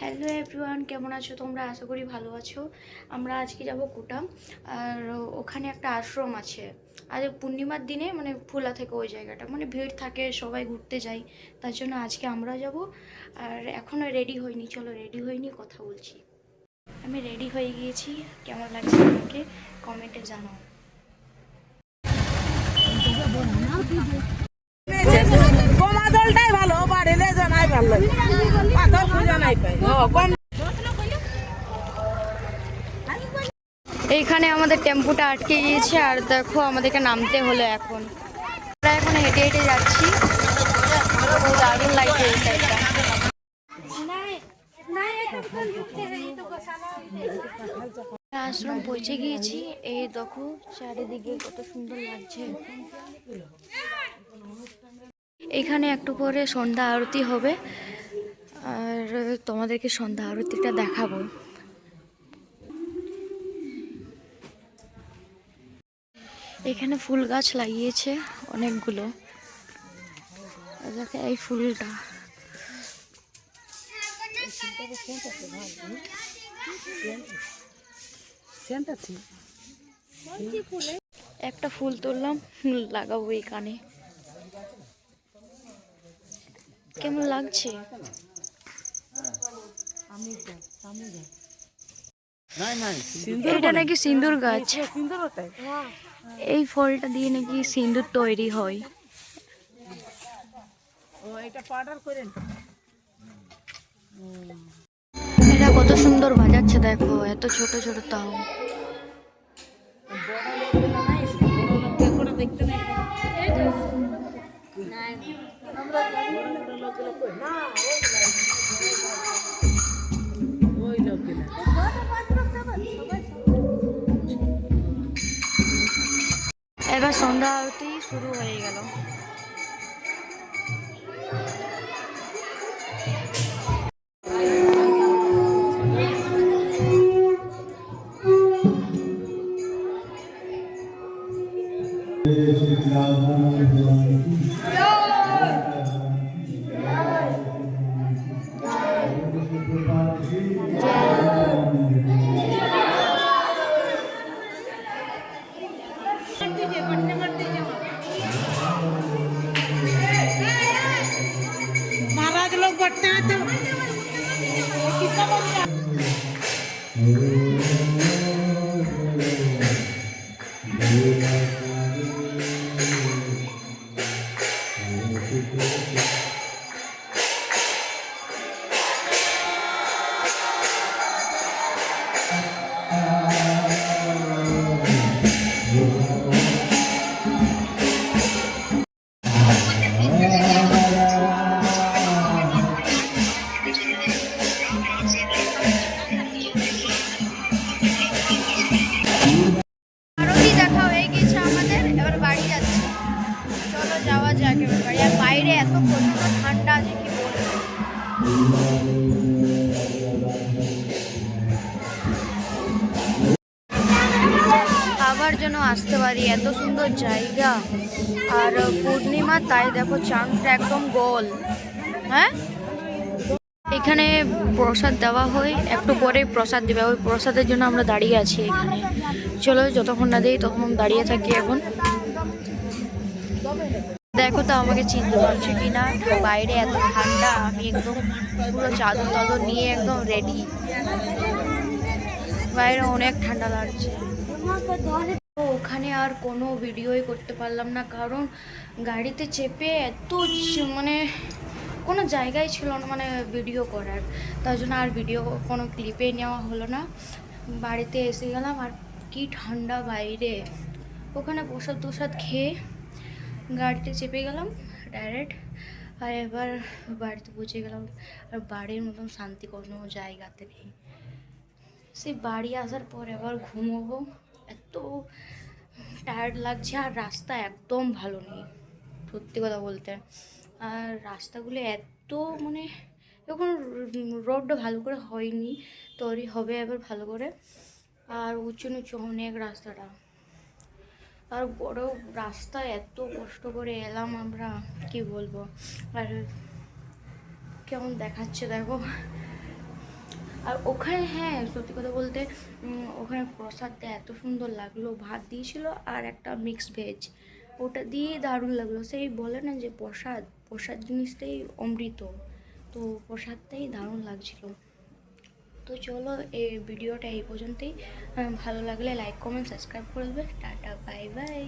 Hello everyone কেমন আছো তোমরা? আশা করি ভালো আছো। আমরা আজকে যাব কুটাম আর ওখানে একটা আশ্রম আছে। আর পূর্ণিমার দিনে মানে খোলা থাকে ওই জায়গাটা। মানে ভিড় থাকে, সবাই ঘুরতে যায়। তার জন্য আজকে আমরা যাব। আর এখনও রেডি হইনি। চলো রেডি হইনি, কথা বলছি। আমি রেডি হয়ে গিয়েছি। কেমন লাগছে আমাকে কমেন্টে জানাও। ভালো এইখানে আমাদের টেম্পুটা আটকে গিয়েছে, আর দেখো আমাদেরকে নামতে হলো এখন। আমরা এখন হেঁটে হেঁটে যাচ্ছি। দারুণ লাগছে এই সাইডটা আশ্রম পৌঁছে গিয়েছি। এই দেখো, চারিদিকে কত সুন্দর লাগছে। এখানে একটু পরে সন্ধ্যা আরতি হবে। আর তোমাদেরকে সন্ধ্যা আরতিটা দেখাবো। এখানে ফুল গাছ লাগিয়েছে অনেকগুলো। দেখো এই ফুলটা। একটা ফুল তুললাম লাগাবো এই কানে কেমন লাগছে? এটা নাকি সিন্দুর গাছ। এই ফলটা দিয়ে নাকি সিন্দুর তৈরি হয়। ও এটা পাউডার করে এটা কত সুন্দর বাজাচ্ছে দেখো এত ছোট ছোট তাও। এবার সন্ধ্যা আরতি শুরু হয়ে গেল। महाराज लोग बैठते हैं तो कितना চলো যাওয়া যাক এবার আর বাইরে এত প্রচণ্ড ঠান্ডা যে কি আবার যেন আসতে পারি, এত সুন্দর জায়গা। আর পূর্ণিমা, তাই দেখো চাঁদটা একদম গোল। হ্যাঁ? এখানে প্রসাদ দেওয়া হয়, একটু পরে প্রসাদ দেবে। ওই প্রসাদের জন্য আমরা দাঁড়িয়ে আছি এখানে। চলো যতক্ষণ না দিই তখন দাঁড়িয়ে থাকি এখন। দেখো তো আমাকে চিনতে পারছ কি না বাইরে এত ঠান্ডা, আমি একদম পুরো চাদর টাদর নিয়ে একদম রেডি বাইরে অনেক ঠান্ডা লাগছে। ওখানে আর কোনো ভিডিওই করতে পারলাম না, কারণ গাড়িতে চেপে এত মানে কোনো জায়গায় ছিল না মানে ভিডিও করার। তার জন্য আর ভিডিও কোনো ক্লিপে নেওয়া হলো না। বাড়িতে এসে গেলাম, আর কি ঠান্ডা বাইরে। ওখানে প্রসাদ তোসাদ খেয়ে গাড়িতে চেপে গেলাম ডাইরেক্ট আর এবার বাড়িতে পৌঁছে গেলাম। আর বাড়ির মতন শান্তি কোনো জায়গাতে নেই। সেই বাড়ি আসার পর এবার ঘুমোবো। এত টায়ার্ড লাগছে আর রাস্তা একদম ভালো নেই, সত্যি কথা বলতে। আর রাস্তাগুলো এত মানে এখন রোডটা ভালো করে হয়নি, তৈরি হবে এবার ভালো করে। আর উঁচু নিচু অনেক রাস্তাটা। আর বড় রাস্তা এত কষ্ট করে এলাম আমরা, কি বলব? আর কেমন দেখাচ্ছে দেখো। আর ওখানে হ্যাঁ সত্যি কথা বলতে ওখানে প্রসাদটা এত সুন্দর লাগল। ভাত দিয়েছিল আর একটা মিক্স ভেজ ওটা দিয়ে দারুণ লাগল। সেই বলে না যে প্রসাদ প্রসাদ জিনিসটাই অমৃত। তো প্রসাদটাই দারুণ লাগছিল। তো চলো এই ভিডিওটা এই পর্যন্তই। ভালো লাগলে লাইক কমেন্ট সাবস্ক্রাইব করে দেবে। Tata bye bye